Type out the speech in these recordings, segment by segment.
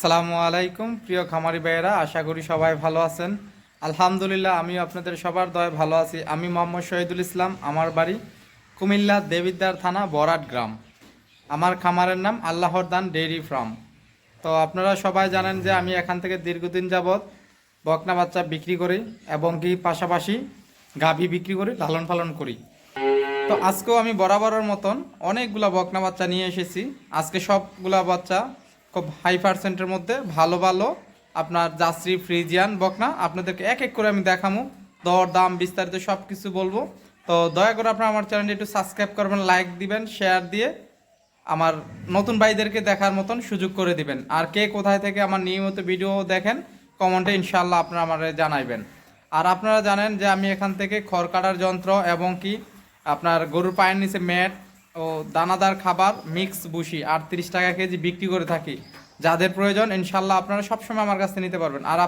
সালামু আলাইকুম, প্রিয় খামারি ভাইয়েরা, আশা করি সবাই ভালো আছেন। আলহামদুলিল্লাহ আমি আপনাদের সবার দয় ভালো আছি। আমি মোহাম্মদ শহীদুল ইসলাম, আমার বাড়ি কুমিল্লা দেবিদ্দার থানা, বরাট গ্রাম। আমার খামারের নাম আল্লাহর দান ডেইরি ফার্ম। তো আপনারা সবাই জানেন যে আমি এখান থেকে দীর্ঘদিন যাবৎ বকনা বাচ্চা বিক্রি করি এবং কি পাশাপাশি গাভী বিক্রি করি, লালন পালন করি। তো আজকেও আমি বরাবরের মতন অনেকগুলা বকনা বাচ্চা নিয়ে এসেছি। আজকে সবগুলা বাচ্চা খুব হাই পার্সেন্টের মধ্যে ভালো ভালো আপনার জাসরি ফ্রিজিয়ান, বকনা, আপনাদেরকে এক এক করে আমি দেখামো। দর, দাম বিস্তারিত সব কিছু বলব। তো দয়া করে আপনারা আমার চ্যানেলটি একটু সাবস্ক্রাইব করবেন লাইক দিবেন শেয়ার দিয়ে আমার নতুন ভাইদেরকে দেখার মতন সুযোগ করে দিবেন। আর কে কোথায় থেকে আমার নিয়মিত ভিডিও দেখেন কমেন্টে ইনশাল্লাহ আপনারা আমার জানাইবেন। আর আপনারা জানেন যে আমি এখান থেকে খড় কাটার যন্ত্র এবং কি আপনার গরুর পায়ের নিচে ম্যাট ও দানাদার খাবার মিক্স বুসি আটত্রিশ টাকা কেজি বিক্রি করে থাকি। যাদের প্রয়োজন, ইনশাল্লাহ আপনারা সবসময় আমার কাছে নিতে পারবেন। আর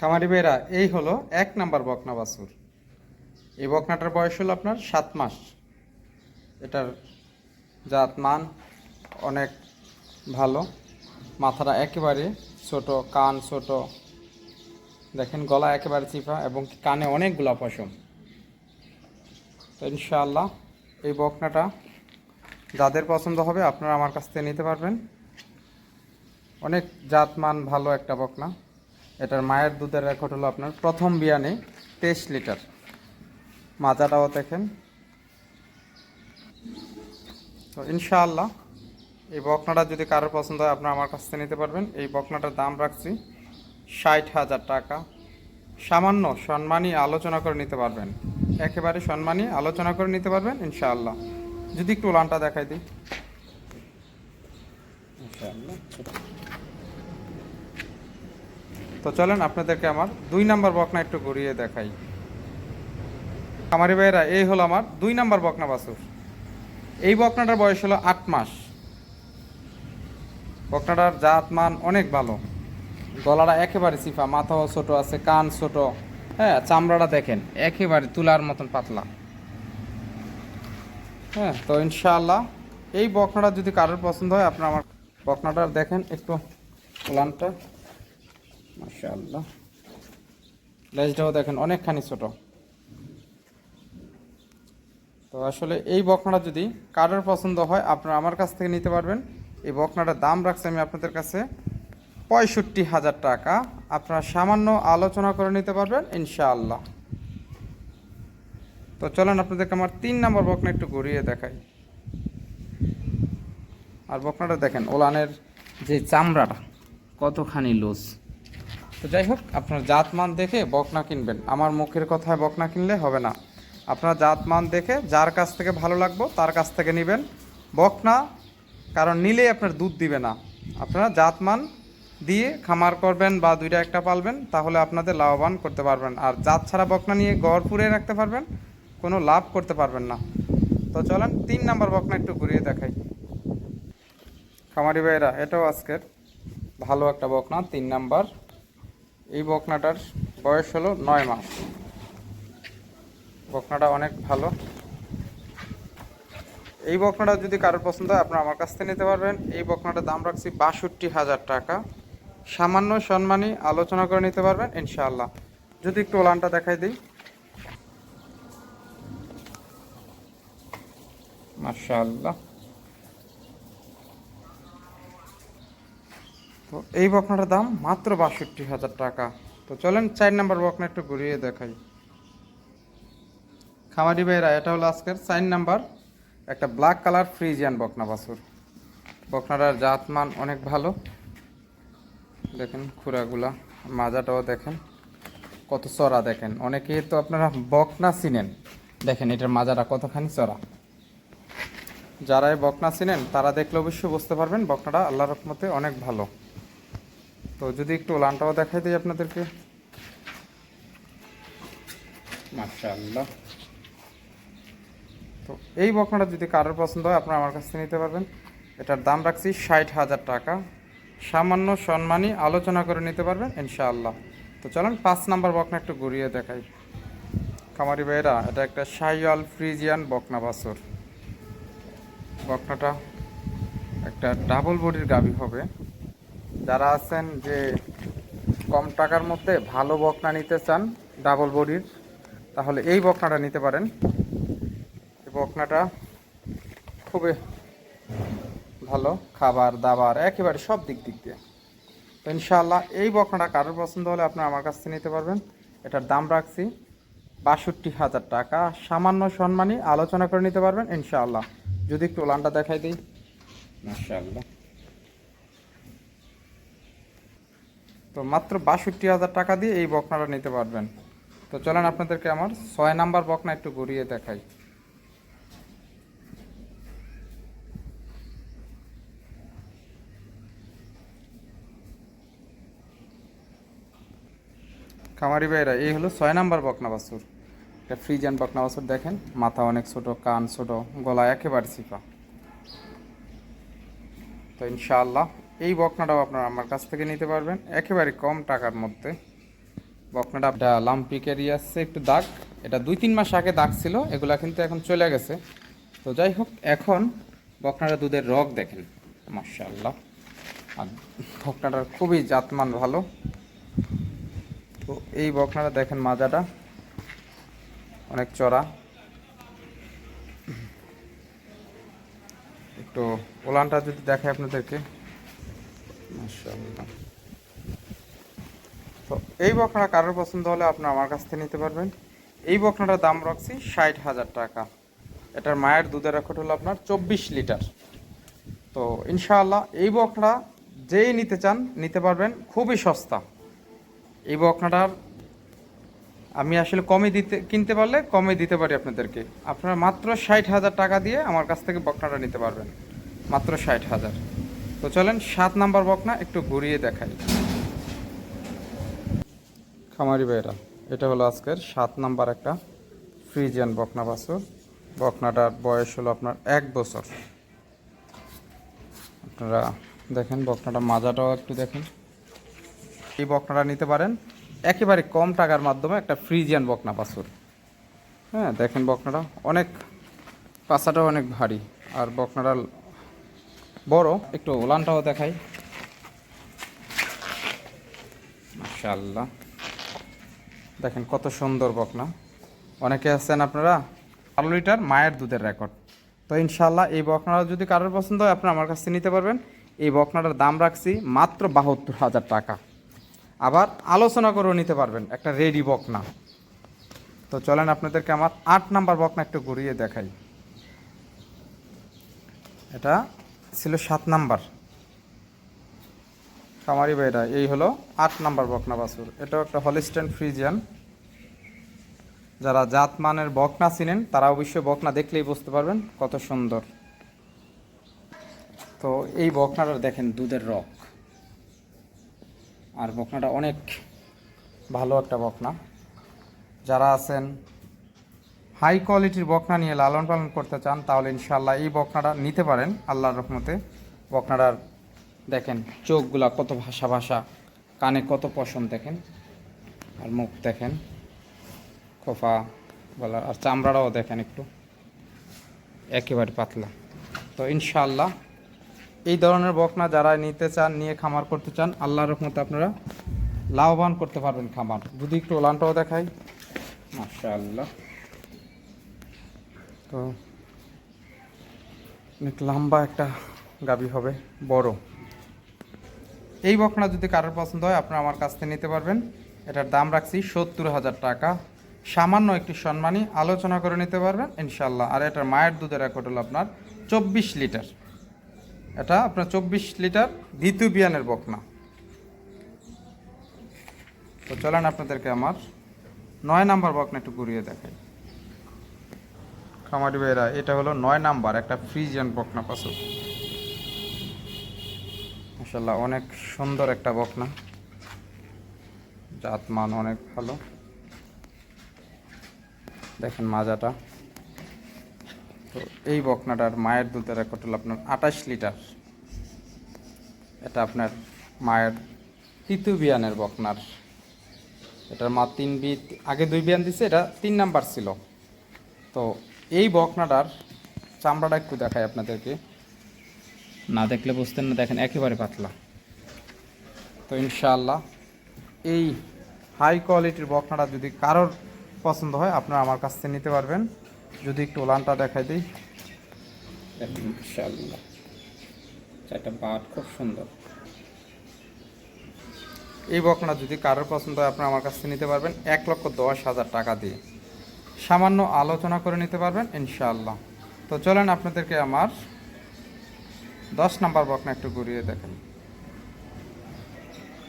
খামারি ভাইরা, এই হলো এক নাম্বার বকনা বাছুর। এই বকনাটার বয়স হলো আপনার সাত মাস। এটার জাত মান অনেক ভালো, মাথাটা একেবারে ছোট, কান ছোট। দেখেন গলা একেবারে চিপা এবং কানে অনেকগুলো পশম। তো ইনশাআল্লাহ এই বকনাটা যাদের পছন্দ হবে আপনারা আমার কাছ থেকে নিতে পারবেন। অনেক জাতমান ভালো একটা বকনা। এটার মায়ের দুধের রেকর্ড হলো আপনার প্রথম বিয়ানে তেইশ লিটার। মাজাটাও দেখেন। তো ইনশাআল্লাহ এই বকনাটা যদি কারোর পছন্দ হয়, আপনারা আমার কাছ থেকে নিতে পারবেন। এই বকনাটার দাম রাখছি ষাট হাজার টাকা। সামান্য সম্মানী আলোচনা করে নিতে পারবেন। একেবারে সম্মানী আলোচনা করে নিতে পারবেন, ইনশাআল্লাহ। যদি একটু উলানটা দেখাই দিই। তো চলেন আপনাদেরকে আমার দুই নাম্বার বকনা একটু ঘুরিয়ে দেখাই। আমারি ভাইয়েরা, এই হলো আমার দুই নাম্বার বকনা বাছুর। এই বকনাটার বয়স হলো আট মাস। বকনাটার জাত মান অনেক ভালো। গলাটা একেবারে চিফা মাথাও ছোট আছে, কান ছোট। হ্যাঁ চামড়াটা দেখেন, একেবারে তুলার মতন পাতলা। হ্যাঁ তো ইনশাআল্লাহ এই বকনাটা যদি কারোর পছন্দ হয়, আপনার আমার বকনাটা দেখেন একটু প্লানটা মাশাআল্লাহ। লেজটাও দেখেন অনেকখানি ছোট। তো আসলে এই বকনাটা যদি কারোর পছন্দ হয়, আপনারা আমার কাছ থেকে নিতে পারবেন। এই বকনাটার দাম রাখছি আমি আপনাদের কাছে পঁয়ষট্টি হাজার টাকা। আপনারা সামান্য আলোচনা করে নিতে পারবেন, ইনশাআল্লাহ। তো চলেন আপনাদেরকে আমার তিন নম্বর বকনা একটু ঘুরিয়ে দেখাই। আর বকনাটা দেখেন, ওলানের যে চামড়াটা, কতখানি লুজ। তো যাই হোক, আপনার জাতমান দেখে বকনা কিনবেন। আমার মুখের কথায় বকনা কিনলে হবে না। আপনার জাতমান দেখে যার কাছ থেকে ভালো লাগবো, তার কাছ থেকে নেবেন। বকনা কারণ নিলেই আপনার দুধ দিবে না। আপনারা জাতমান দিয়ে খামার করবেন বা দুইটা একটা পালবেন, তাহলে আপনাদের লাভবান করতে পারবেন। আর জাত ছাড়া বকনা নিয়ে গড় পুড়ে রাখতে পারবেন, কোনো লাভ করতে পারবেন না। তো চলেন, তিন নাম্বার বকনা একটু ঘুরিয়ে দেখাই। খামারি ভাইয়েরা, এটাও আজকের ভালো একটা বকনা, তিন নাম্বার। এই বকনাটার বয়স হলো নয় মাস। বকনাটা অনেক ভালো। এই বকনাটা যদি কারোর পছন্দ হয়, আপনারা আমার কাছ থেকে নিতে পারবেন। এই বকনাটার দাম রাখছি বাষট্টি হাজার টাকা। সামান্য সম্মানী আলোচনা করে নিতে পারবেন, ইনশাআল্লাহ। যদি একটু ওলানটা দেখাই দিই। মাশাআল্লাহ। তো এই বকনাটার দাম মাত্র বাষট্টি হাজার টাকা। তো চলেন চার নাম্বার বকনা একটু ঘুরিয়ে দেখাই। খামারি ভাইরা এটা হলো আজকের চার নাম্বার একটা ব্ল্যাক কালার ফ্রিজিয়ান বকনা বাছুর। বকনাটার জাতমান অনেক ভালো। দেখেন খুরাগুলা মাজাটাও দেখেন, কত চড়া দেখেন। অনেকে তো আপনারা বকনা চিনেন। দেখেন এটার মাজাটা কতখানি চড়া। যারা এই বকনা চিনেন, তারা দেখলে অবশ্যই বুঝতে পারবেন বকনাটা আল্লাহ রকমতে অনেক ভালো। তো যদি একটু ওলানটাও দেখাই দিই আপনাদেরকে। মাশাআল্লাহ। তো এই বকনাটা যদি কারোর পছন্দ হয়, আপনারা আমার কাছ থেকে নিতে পারবেন। এটার দাম রাখছি ষাট হাজার টাকা। সামান্য সম্মানই আলোচনা করে নিতে পারবেন, ইনশাআল্লাহ। তো চলেন, পাঁচ নাম্বার বকনা একটু ঘুরিয়ে দেখাই। খামারি ভাইরা এটা একটা সাইয়াল ফ্রিজিয়ান বকনা বাছুর। বকনাটা একটা ডাবল বডির গাভী হবে। যারা আছেন যে কম টাকার মধ্যে ভালো বকনা নিতে চান ডাবল বডির, তাহলে এই বকনাটা নিতে পারেন। বকনাটা খুবই ভালো, খাবার, দাবার, একেবারে সব দিক দিক দিয়ে। তো ইনশাআল্লাহ এই বকনাটা কারোর পছন্দ হলে আপনি আমার কাছ থেকে নিতে পারবেন। এটার দাম রাখছি বাষট্টি হাজার টাকা। সামান্য সম্মানই আলোচনা করে নিতে পারবেন ইনশাআল্লাহ। যদি একটু ওলানটা দেখাই দিই। মাশাআল্লাহ। তো মাত্র বাষট্টি হাজার টাকা দিয়ে এই বকনাটা নিতে পারবেন। তো চলেন আপনাদেরকে আমার ছয় নাম্বার বকনা একটু ঘুরিয়ে দেখাই। খামারি ভাইরা, এই হলো ছয় নাম্বার বকনা বাছুর। একটা ফ্রিজিয়ান বকনা বাছুর দেখেন, মাথা অনেক ছোট, কান ছোট, গলা একেবারে চিপা তো ইনশাআল্লাহ, এই বকনাটাও আপনারা আমার কাছ থেকে নিতে পারবেন, একেবারে কম টাকার মধ্যে। বকনাটা একটা লাম্পিকের আসছে একটু দাগ। এটা দুই তিন মাস আগে দাগ ছিল, এগুলা কিন্তু এখন চলে গেছে। তো যাই হোক, এখন বকনাটা দুধের রগ দেখেন মার্শাল্লাহ আর বকনাটার খুবই জাতমান ভালো। তো এই বকনাটা দেখেন মাজাটা। অনেক চড়া। একটু ওলানটা যদি দেখায় আপনাদেরকে। তো এই বকনাটা কারোর পছন্দ হলে আপনার আমার কাছ থেকে নিতে পারবেন। এই বকনাটার দাম রাখছি ষাট হাজার টাকা। এটার মায়ের দুধের রেকর্ড হলো আপনার চব্বিশ লিটার। তো ইনশাআল্লাহ এই বকনা যেই নিতে চান, নিতে পারবেন। খুবই সস্তা। এই বকনাটার আমি আসলে কমে দিতে, কিনতে পারলে কমে দিতে পারি আপনাদেরকে। আপনারা মাত্র ষাট হাজার টাকা দিয়ে আমার কাছ থেকে বকনাটা নিতে পারবেন। মাত্র ষাট হাজার। তো চলেন সাত নাম্বার বকনা একটু ঘুরিয়ে দেখাই। খামারি ভাইরা, এটা হলো আজকের সাত নাম্বার একটা ফ্রিজিয়ান বকনা বাছুর। বকনাটার বয়স হলো আপনার এক বছর। আপনারা দেখেন বকনাটা মাজাটাও একটু দেখেন। এই বকনাটা নিতে পারেন। একেবারে কম টাকার মাধ্যমে একটা ফ্রিজিয়ান বকনা বাছুর হ্যাঁ দেখেন বকনাটা। অনেক পাশাটাও অনেক ভারী। আর বকনাটা বড়, একটু ওলানটাও দেখাই। মাশাআল্লাহ। দেখেন কত সুন্দর বকনা। অনেকে আছেন আপনারা, বারো লিটার মায়ের দুধের রেকর্ড। তো ইনশাল্লাহ এই বকনাটা যদি কারোর পছন্দ হয় আপনি আমার কাছ নিতে পারবেন। এই বকনাটার দাম রাখছি মাত্র বাহাত্তর হাজার টাকা। আবার আলোচনা করেও নিতে পারবেন একটা রেডি বকনা। তো চলেন আপনাদেরকে আমার আট নাম্বার বকনা একটু ঘুরিয়ে দেখাই। এটা ছিল সাত নাম্বার। খামারি ভাইরা, এই হলো আট নাম্বার বকনা বাছুর। এটাও একটা হলিস্টেন ফ্রিজিয়ান যারা জাত মানের বকনা চিনেন, তারা অবশ্যই বকনা দেখলেই বুঝতে পারবেন কত সুন্দর। তো এই বকনাটা দেখেন দুধের রক আর বকনাটা অনেক ভালো একটা বকনা। যারা আছেন হাই কোয়ালিটির বকনা নিয়ে লালন পালন করতে চান, তাহলে ইনশাল্লাহ এই বকনাটা নিতে পারেন। আল্লাহর রহমতে বকনাটার দেখেন চোখগুলা কত ভাষা ভাষা কানে কত পশম দেখেন, আর মুখ দেখেন, খোফা বলা আর চামড়াটাও দেখেন একটু। একেবারে পাতলা। তো ইনশাল্লাহ এই ধরনের বকনা যারা নিতে চান, নিয়ে খামার করতে চান, আল্লাহর রহমতে আপনারা লাভবান করতে পারবেন খামার। যদি একটু ওলানটাও দেখাই। মাসা আল্লাহ তো, অনেক লম্বা একটা গাবি হবে, বড়। এই বকনা যদি কারোর পছন্দ হয়, আপনারা আমার কাছ থেকে নিতে পারবেন। এটার দাম রাখছি সত্তর হাজার টাকা। সামান্য একটি সম্মানী, আলোচনা করে নিতে পারবেন ইনশাল্লাহ আর এটার মায়ের দুধের রেকর্ড হলো আপনার, চব্বিশ লিটার। এটা আপনার চব্বিশ লিটার দ্বিতীয় বিয়ানের বকনা। তো চলেন আপনাদেরকে আমার নয় নাম্বার বকনা একটু ঘুরিয়ে দেখাই। খামারি ভাইরা, এটা হলো নয় নাম্বার, একটা ফ্রিজিয়ান বকনা পাশু মাসাল্লাহ অনেক সুন্দর একটা বকনা। জাত মান অনেক ভালো। দেখেন মাজাটা। তো এই বকনাটার মায়ের দুধের রেকর্ড হলো আপনার আঠাশ লিটার। এটা আপনার মায়ের তৃতীয় বিয়ানের বকনার। এটার মা তিন বিট আগে দুই বিয়ান দিছে, এটা তিন নাম্বার ছিল। তো এই বকনাটার চামড়াটা একটু দেখায় আপনাদেরকে। না দেখলে বুঝতেন না, দেখেন একেবারে পাতলা। তো ইনশাআল্লাহ এই হাই কোয়ালিটির বকনাটা যদি কারোর পছন্দ হয়, আপনারা আমার কাছ থেকে নিতে পারবেন। যদি একটু ওলানটা দেখাই দিই। চারটা বাট খুব সুন্দর। এই বকনা যদি কারোর পছন্দ হয় আপনারা আমার কাছ থেকে নিতে পারবেন এক লক্ষ দশ হাজার টাকা দিয়ে। সামান্য আলোচনা করে নিতে পারবেন ইনশাআল্লাহ। তো চলেন আপনাদেরকে আমার দশ নাম্বার বকনা একটু ঘুরিয়ে দেখেন।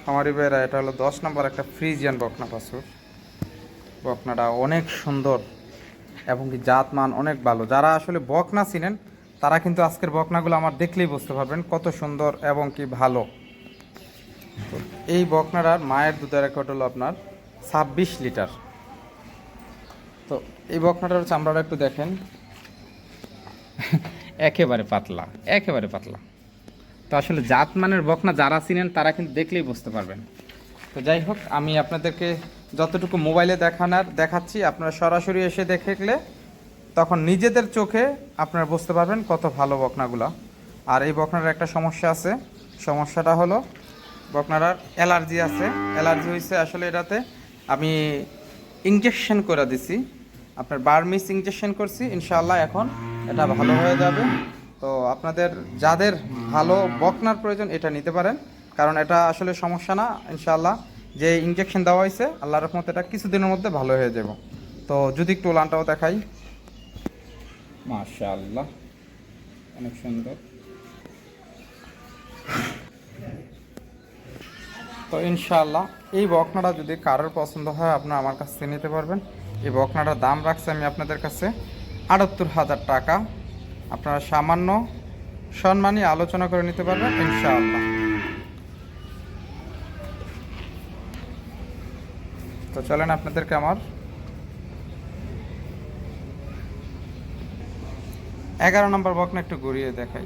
আমারই বেরা এটা হলো দশ নাম্বার একটা ফ্রিজিয়ান বকনা পাথর। বকনাটা অনেক সুন্দর। এবং কি জাত মান অনেক ভালো। যারা আসলে বকনা চিনেন, তারা কিন্তু আজকের বকনাগুলো আমার দেখলেই বুঝতে পারবেন কত সুন্দর এবং কি ভালো। তো এই বকনাটার মায়ের দুধের রেকর্ড হলো আপনার ছাব্বিশ লিটার। তো এই বকনাটার চামড়াটা একটু দেখেন। একেবারে পাতলা একেবারে পাতলা। তো আসলে জাত মানের বকনা যারা চিনেন, তারা কিন্তু দেখলেই বুঝতে পারবেন। তো যাই হোক, আমি আপনাদেরকে যতটুকু মোবাইলে দেখানোর, দেখাচ্ছি, আপনারা সরাসরি এসে দেখলে তখন নিজেদের চোখে আপনারা বুঝতে পারবেন কত ভালো বকনাগুলো। আর এই বকনার একটা সমস্যা আছে, সমস্যাটা হলো বকনার অ্যালার্জি আছে। অ্যালার্জি হয়েছে আসলে এটাতে আমি ইঞ্জেকশন করে দিছি। আপনার বার্মিস ইঞ্জেকশন করছি, ইনশাআল্লাহ এখন এটা ভালো হয়ে যাবে। তো আপনাদের, যাদের ভালো বকনার প্রয়োজন এটা নিতে পারেন। কারণ এটা আসলে সমস্যা না ইনশাআল্লাহ। যে ইঞ্জেকশন দেওয়া হয়েছে আল্লাহ রহমত এটা কিছুদিনের মধ্যে ভালো হয়ে যাব। তো যদি একটু লানটাও দেখাই। মাশাআল্লাহ। অনেক সুন্দর। তো ইনশাআল্লাহ এই বকনাটা যদি কারোর পছন্দ হয় আপনারা আমার কাছ থেকে নিতে পারবেন। এই বকনাটার দাম রাখছি আমি আপনাদের কাছে আটাত্তর হাজার টাকা। আপনারা সামান্য সম্মানী আলোচনা করে নিতে পারবেন ইনশাআল্লাহ। চলেন আপনাদেরকে আমার। এগারো নম্বর বকনা একটু ঘুরিয়ে দেখাই।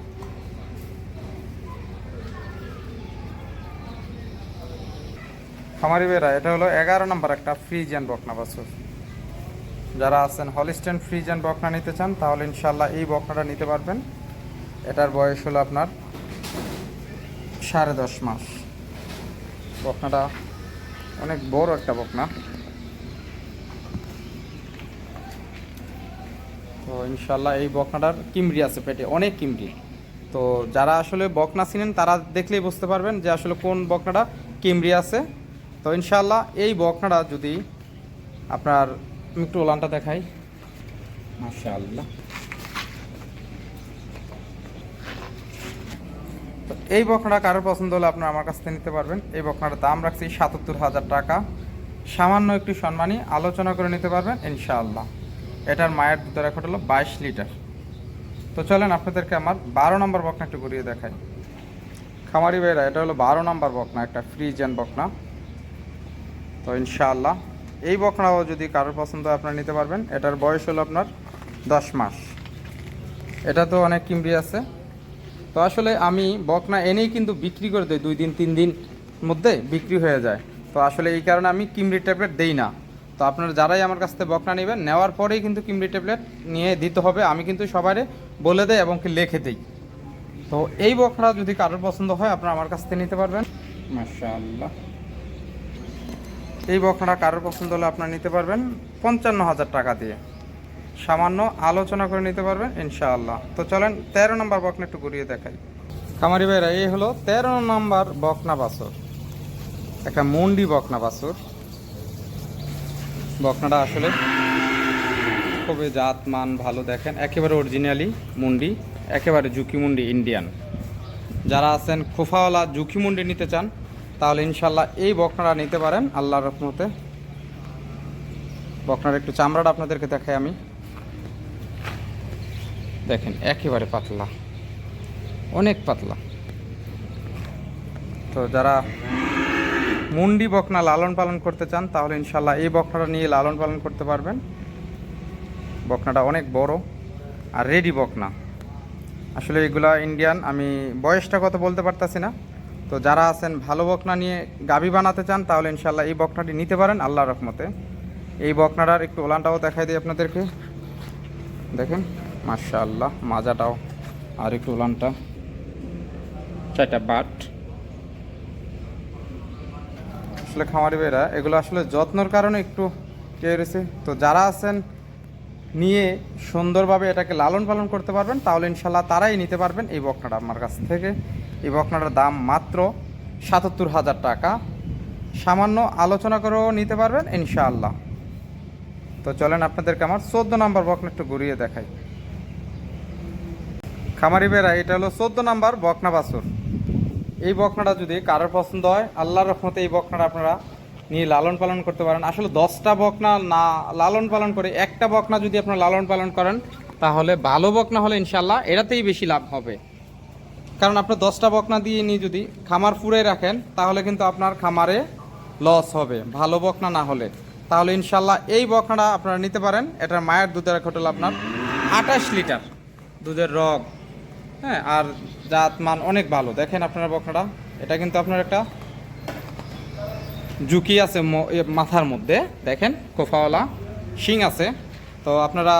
খামারি বেরা এটা হলো এগারো নম্বর একটা ফ্রিজিয়ান বকনা বাছুর। যারা আছেন হলিস্টেন ফ্রিজিয়ান বকনা নিতে চান, তাহলে ইনশাল্লাহ এই বকনাটা নিতে পারবেন। এটার বয়স হলো আপনার সাড়ে দশ মাস। বকনাটা অনেক বড় একটা বকনা। ইনশাল্লাহ এই বকনাটার কিমরি আছে পেটে, অনেক কিমরি। তো যারা আসলে বকনা চিনেন, তারা দেখলেই বুঝতে পারবেন যে আসলে কোন বকনাটা কিমরি আছে। তো ইনশাল্লাহ এই বকনাটা যদি আপনার একটু ওলানটা দেখাই। মাশাআল্লাহ। তো এই বকনাটা কারোর পছন্দ হলে আপনারা আমার কাছ থেকে নিতে পারবেন। এই বকনাটার দাম রাখছি সাতাত্তর হাজার টাকা। সামান্য একটু সম্মানী, আলোচনা করে নিতে পারবেন, ইনশাআল্লাহ। এটার মায়ের দুধের রেকর্ড হলো বাইশ লিটার। তো চলেন আপনাদেরকে আমার বারো নম্বর বকনা একটু ঘুরিয়ে দেখাই। খামারি ভাইরা এটা হলো বারো নম্বর বকনা, একটা ফ্রিজেন বকনা। তো ইনশাআল্লাহ, এই বকনাও যদি কারোর পছন্দ আপনারা নিতে পারবেন। এটার বয়স হলো আপনার দশ মাস। এটা তো অনেক কিমরি আছে। তো আসলে আমি বকনা এনেই কিন্তু বিক্রি করে দিই, দুই দিন, তিন দিন মধ্যে বিক্রি হয়ে যায়। তো আসলে এই কারণে আমি কিমরি ট্যাবলেট দেই না। তো আপনারা যারাই আমার কাছ থেকে বকনা নেবেন নেওয়ার পরেই কিন্তু কিমরি ট্যাবলেট নিয়ে দিতে হবে। আমি কিন্তু সবারে বলে দেয় এবং কি লেখে দিই। তো এই বকনা যদি কারোর পছন্দ হয় আপনারা আমার কাছ থেকে নিতে পারবেন। মাশাআল্লাহ। এই বকনাটা কারোর পছন্দ হলে আপনারা নিতে পারবেন। পঞ্চান্ন হাজার টাকা দিয়ে সামান্য আলোচনা করে নিতে পারবেন ইনশাআল্লাহ। তো চলেন তেরো নম্বর বকনা একটু ঘুরিয়ে দেখাই। কামারি ভাইরা এই হলো তেরো নম্বর বকনা বাছর। একটা মুন্ডি বকনা বাছর। বকনাটা আসলে খুবই জাত মান ভালো দেখেন। একেবারে অরিজিনালি মুন্ডি, একেবারে ঝুঁকি মুন্ডি ইন্ডিয়ান যারা আছেন খোফাওয়ালা, ঝুঁকি মুন্ডি নিতে চান, তাহলে ইনশাল্লাহ এই বকনাটা নিতে পারেন। আল্লাহর রহমতে বকনার একটু চামড়াটা আপনাদেরকে দেখাই আমি। দেখেন, একেবারে পাতলা, অনেক পাতলা। তো যারা মুন্ডি বকনা লালন পালন করতে চান, তাহলে ইনশাল্লাহ এই বকনাটা নিয়ে লালন পালন করতে পারবেন। বকনাটা অনেক বড় আর রেডি বকনা। আসলে এগুলা ইন্ডিয়ান আমি বয়সটা কত বলতে পারতাছি না। তো যারা আছেন ভালো বকনা নিয়ে গাবি বানাতে চান, তাহলে ইনশাল্লাহ এই বকনাটি নিতে পারেন আল্লাহ রহমতে। এই বকনাটার একটু ওলানটাও দেখাই দিই আপনাদেরকে। দেখেন, মাশাআল্লাহ, মাজাটাও। আর একটু ওলানটা। চারটা বাট। আসলে খামারি ভাইরা, এগুলো আসলে যত্নর কারণে একটু কে রয়েছে তো যারা আছেন, নিয়ে সুন্দরভাবে এটাকে লালন পালন করতে পারবেন, তাহলে ইনশাল্লাহ তারাই নিতে পারবেন এই বকনাটা আমার কাছ থেকে। এই বকনাটার দাম মাত্র সাতাত্তর হাজার টাকা। সামান্য আলোচনা করেও নিতে পারবেন, ইনশাআল্লাহ। তো চলেন আপনাদেরকে আমার চোদ্দ নাম্বার বকনা একটু ঘুরিয়ে দেখাই। খামারি বেড়া এটা হলো চোদ্দ নাম্বার বকনা বাছুর। এই বকনাটা যদি কারোর পছন্দ হয়, আল্লাহর রহমতে এই বকনাটা আপনারা নিয়ে লালন পালন করতে পারেন। আসলে দশটা বকনা না লালন পালন করে একটা বকনা যদি আপনারা লালন পালন করেন, তাহলে ভালো বকনা হলে ইনশাল্লাহ এটাতেই বেশি লাভ হবে। কারণ আপনার দশটা বকনা দিয়ে নিয়ে যদি খামার পুড়ে রাখেন, তাহলে কিন্তু আপনার খামারে লস হবে, ভালো বকনা না হলে। তাহলে ইনশাল্লাহ এই বকনাটা আপনারা নিতে পারেন। এটার মায়ের দুধের হোটেল আপনার আঠাশ লিটার। দুধের রগ। হ্যাঁ আর জাত মান অনেক ভালো। দেখেন আপনারা বকনাটা। এটা কিন্তু আপনার একটা ঝুঁকি আছে মাথার মধ্যে। দেখেন কোফাওয়ালা শিং আছে। তো আপনারা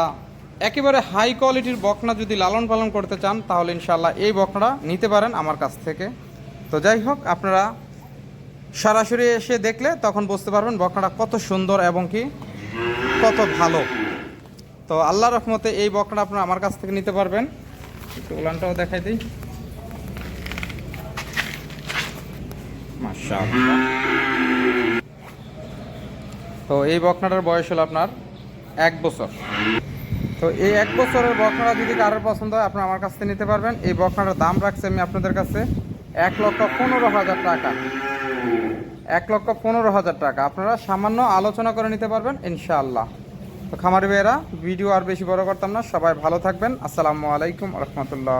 একেবারে হাই কোয়ালিটির বকনা যদি লালন পালন করতে চান, তাহলে ইনশাল্লাহ এই বকনাটা নিতে পারেন আমার কাছ থেকে। তো যাই হোক, আপনারা সরাসরি এসে দেখলে তখন বুঝতে পারবেন বকনাটা কত সুন্দর এবং কি কত ভালো। তো আল্লাহ রহমতে এই বকনাটা আপনারা আমার কাছ থেকে নিতে পারবেন। একটু উলানটাও দেখাই দিই। তো এই বকনাটার বয়স হলো আপনার এক বছর। তো এই এক বছরের বকনাটা যদি কারোর পছন্দ হয়, আপনারা আমার কাছ থেকে নিতে পারবেন। এই বকনাটার দাম রাখছি আমি আপনাদের কাছে এক লক্ষ পনেরো হাজার টাকা। এক লক্ষ পনেরো হাজার টাকা। আপনারা সামান্য আলোচনা করে নিতে পারবেন, ইনশাআল্লাহ। তো খামারি ভাইয়েরা, ভিডিও আর বেশি বড় করতাম না। সবাই ভালো থাকবেন। আসসালামু আলাইকুম রহমতুল্লাহ।